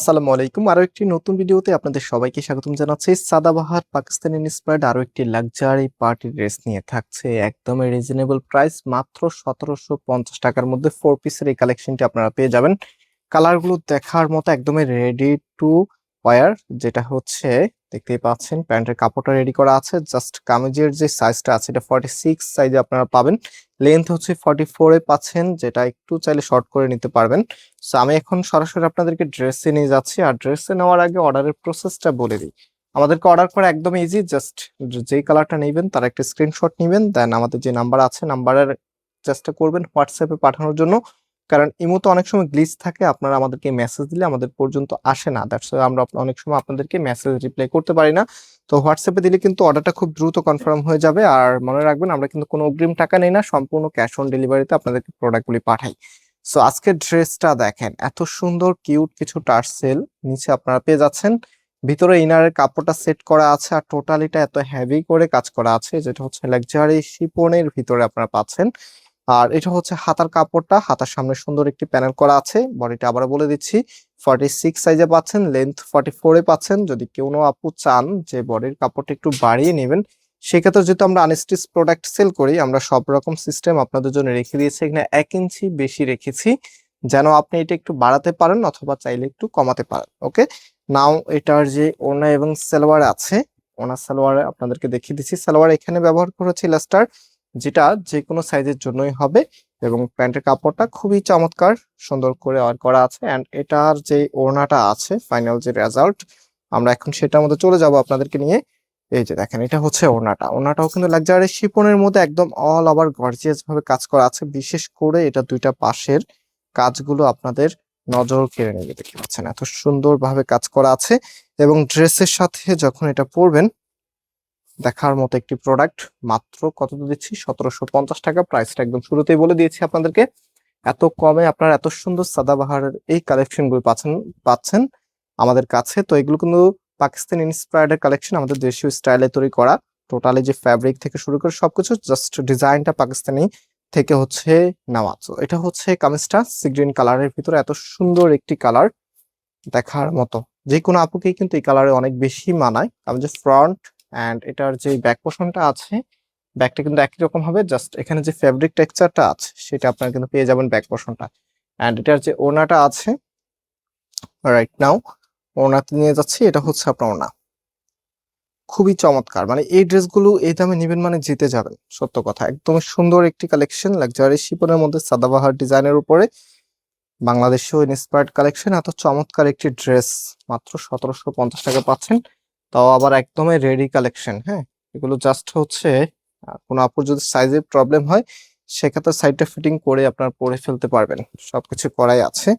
আসসালামু আলাইকুম। আরও একটি নতুন ভিডিওতে আপনাদের সবাইকে স্বাগতম জানাচ্ছি। সাদাবাহার পাকিস্তানি ইন্সপায়ার্ড আরও একটি লাক্সারি পার্টি ড্রেস নিয়ে থাকছে। একদমই রিজনেবল প্রাইস মাত্র সতেরোশো পঞ্চাশ টাকার মধ্যে ফোর পিসের এই কালেকশনটি আপনারা পেয়ে যাবেন। কালারগুলো দেখার মতো একদমই রেডি টু ওয়ার যেটা হচ্ছে, দেখতেই পাচ্ছেন, প্যান্টের কাপড়টা রেডি করা আছে জাস্ট কামিজের যে সাইজটা আছে, এটা ফর্টি সিক্স সাইজে আপনারা পাবেন। লেন্থ হচ্ছে ফর্টি ফোরে পাচ্ছেন, যেটা একটু চাইলে শর্ট করে নিতে পারবেন। সো আমি এখন সরাসরি আপনাদেরকে ড্রেসে নিয়ে যাচ্ছি, আর ড্রেসে নেওয়ার আগে অর্ডারের প্রসেসটা বলে দিই। আমাদেরকে অর্ডার করা একদম ইজি জাস্ট যেই কালারটা নেবেন, তার একটা স্ক্রিনশট নেবেন দেন আমাদের যে নাম্বার আছে নাম্বারের চেষ্টা করবেন হোয়াটসঅ্যাপে পাঠানোর জন্য। কারণ ইমোতে অনেক সময় গ্লিচ থাকে, আপনারা আমাদেরকে মেসেজ দিলে আমাদের পর্যন্ত আসে না। দ্যাটস আমরা অনেক সময় আপনাদেরকে মেসেজ রিপ্লাই করতে পারি না। তো হোয়াটসঅ্যাপে দিলে কিন্তু অর্ডারটা খুব দ্রুত কনফার্ম হয়ে যাবে। আর মনে রাখবেন, আমরা কিন্তু কোনো অগ্রিম টাকা নেই না, সম্পূর্ণ ক্যাশ অন ডেলিভারিতে আপনাদেরকে প্রোডাক্টগুলি পাঠাই। সো আজকের ড্রেসটা দেখেন, এত সুন্দর কিউট কিছু টার্সেল নিচে আপনারা পেয়ে যাচ্ছেন। ভিতরে ইনারের কাপড়টা সেট করা আছে আর টোটালিটা এত হেভি করে কাজ করা আছে, যেটা হচ্ছে লাক্সারি শিপনের ভিতরে আপনারা পাচ্ছেন। আর এটা হচ্ছে হাতার কাপড়টা, হাতার সামনে সুন্দর একটি প্যানেল করা আছে। বডিটা আবার বলে দিচ্ছি ফর্টি সিক্স সাইজে পাচ্ছেন লেন্থ ফর্টি ফোরে পাচ্ছেন। যদি কোনো আপু চান যে বডির কাপড়টা একটু বাড়িয়ে নেবেন, সেক্ষেত্রে যেহেতু আমরা আনস্টিচ প্রোডাক্ট সেল করি, আমরা সব রকম সিস্টেম আপনাদের জন্য রেখে দিয়েছি। এখানে এক ইঞ্চি বেশি রেখেছি, যেন আপনি এটা একটু বাড়াতে পারেন অথবা চাইলে একটু কমাতে পারেন ওকে নাও এটার যে ওনা এবং সালোয়ার আছে ওনা সালোয়ার আপনাদেরকে দেখিয়ে দিচ্ছি। সালোয়ার এখানে ব্যবহার করেছি লাস্টার যেটা যে কোনো সাইজের জন্যই হবে এবং প্যান্টের কাপড়টা খুবই চমৎকার, সুন্দর করে আর করা আছে অ্যান্ড এটার যে ওড়নাটা আছে ফাইনাল যে রেজাল্ট আমরা এখন সেটার মধ্যে চলে যাব আপনাদেরকে নিয়ে। এই যে দেখেন, এটা হচ্ছে ওড়নাটা। ওড়নাটাও কিন্তু লাক্সারি শিপনের মধ্যে একদম অল ওভার গর্জিয়াস ভাবে কাজ করা আছে। বিশেষ করে এটা দুইটা পাশের কাজগুলো আপনাদের নজর কেড়ে নেবে। দেখতে পাচ্ছেন, এত সুন্দর ভাবে কাজ করা আছে এবং ড্রেসের সাথে যখন এটা পরবেন দেখার মতো একটি প্রোডাক্ট মাত্র কত দিচ্ছি? সতেরোশো পঞ্চাশ টাকা। প্রাইসটা একদম শুরুতেই বলে দিয়েছি আপনাদেরকে। এত কমে আপনারা এত সুন্দর সাদাবাহারের এই কালেকশনগুলো পাচ্ছেন পাচ্ছেন আমাদের কাছে। তো এগুলো কিন্তু পাকিস্তান ইন্সপায়ার্ড কালেকশন আমাদের দেশীয় স্টাইলে তৈরি করা। টোটালি যে ফ্যাব্রিক থেকে শুরু করে সবকিছু জাস্ট ডিজাইনটা পাকিস্তানি থেকে হচ্ছে নেওয়া। তো এটা হচ্ছে কামিজটা সি গ্রিন কালারের ভিতরে এত সুন্দর একটি কালার দেখার মতো। যে কোনো আপুকেই কিন্তু এই কালারে অনেক বেশি মানায়। কামিজের ফ্রন্ট অ্যান্ড এটার যে ব্যাক পোর্শনটা আছে ব্যাকটা কিন্তু একই রকম হবে জাস্ট এখানে যে ফেব্রিক টেক্সচারটা আছে, সেটা আপনারা কিন্তু পেয়ে যাবেন ব্যাক পোর্শনটা অ্যান্ড এটার যে ওনাটা আছে রাইট নাও ওনাতে নিয়ে যাচ্ছি, এটা হচ্ছে আপনার ওনা খুবই চমৎকার মানে এই ড্রেসগুলো এই দামে নেবেন মানে জিতে যাবেন, সত্য কথা। একদমই সুন্দর একটি কালেকশন লাক্সারি শিপনের মধ্যে সাদাবাহার ডিজাইনের উপরে। বাংলাদেশেও ইন্সপায়ার্ড কালেকশন এত চমৎকার একটি ড্রেস মাত্র সতেরোশো পঞ্চাশ টাকা পাচ্ছেন। তাও আবার একদমই রেডি কালেকশন হ্যাঁ? এগুলো জাস্ট হচ্ছে কোনো আপুর যদি সাইজের প্রবলেম হয়, সেক্ষেত্রে সাইডটা ফিটিং করে আপনার পরে ফেলতে পারবেন। সবকিছু করাই আছে।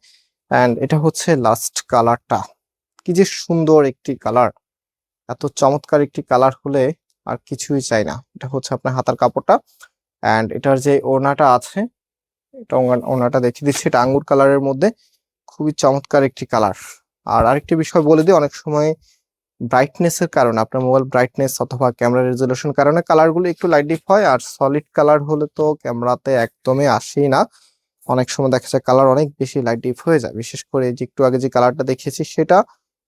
অ্যান্ড এটা হচ্ছে লাস্ট কালারটা কি যে সুন্দর একটি কালার এত চমৎকার একটি কালার হলে আর কিছুই চাই না। এটা হচ্ছে আপনার হাতার কাপড়টা। অ্যান্ড এটার যে ওড়নাটা আছে, এটা ওড়না- ওড়নাটা দেখিয়ে দিচ্ছি, এটা আঙ্গুর কালারের মধ্যে। খুবই চমৎকার একটি কালার আর আরেকটি বিষয় বলে দিই, অনেক সময় ব্রাইটনেসের কারণে, আপনার মোবাইল ব্রাইটনেস অথবা ক্যামেরা রেজলিউশন কারণে কালারগুলো একটু লাইট ডিপ হয়, আর সলিড কালার হলে তো ক্যামেরাতে একদমই আসেই না। অনেক সময় দেখা যায় কালার অনেক বেশি লাইট ডিপ হয়ে যায়, বিশেষ করে যে একটু আগে যে কালারটা দেখিয়েছি সেটা,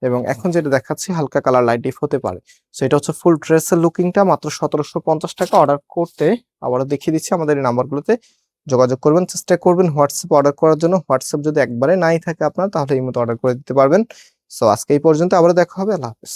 এবং এখন যেটা দেখাচ্ছি হালকা কালার লাইট ডিপ হতে পারে। সেটা হচ্ছে ফুল ড্রেসের লুকিংটা মাত্র সতেরোশো পঞ্চাশ টাকা অর্ডার করতে আবারও দেখিয়ে দিচ্ছি আমাদের এই নাম্বারগুলোতে যোগাযোগ করবেন, চেষ্টা করবেন, হোয়াটসঅ্যাপ অর্ডার করার জন্য। হোয়াটসঅ্যাপ যদি একবারে নাই থাকে আপনার, তাহলে এই মতো অর্ডার করে দিতে পারবেন। সো আজকে এই পর্যন্ত আবারও দেখা হবে আল্লাহ হাফেজ।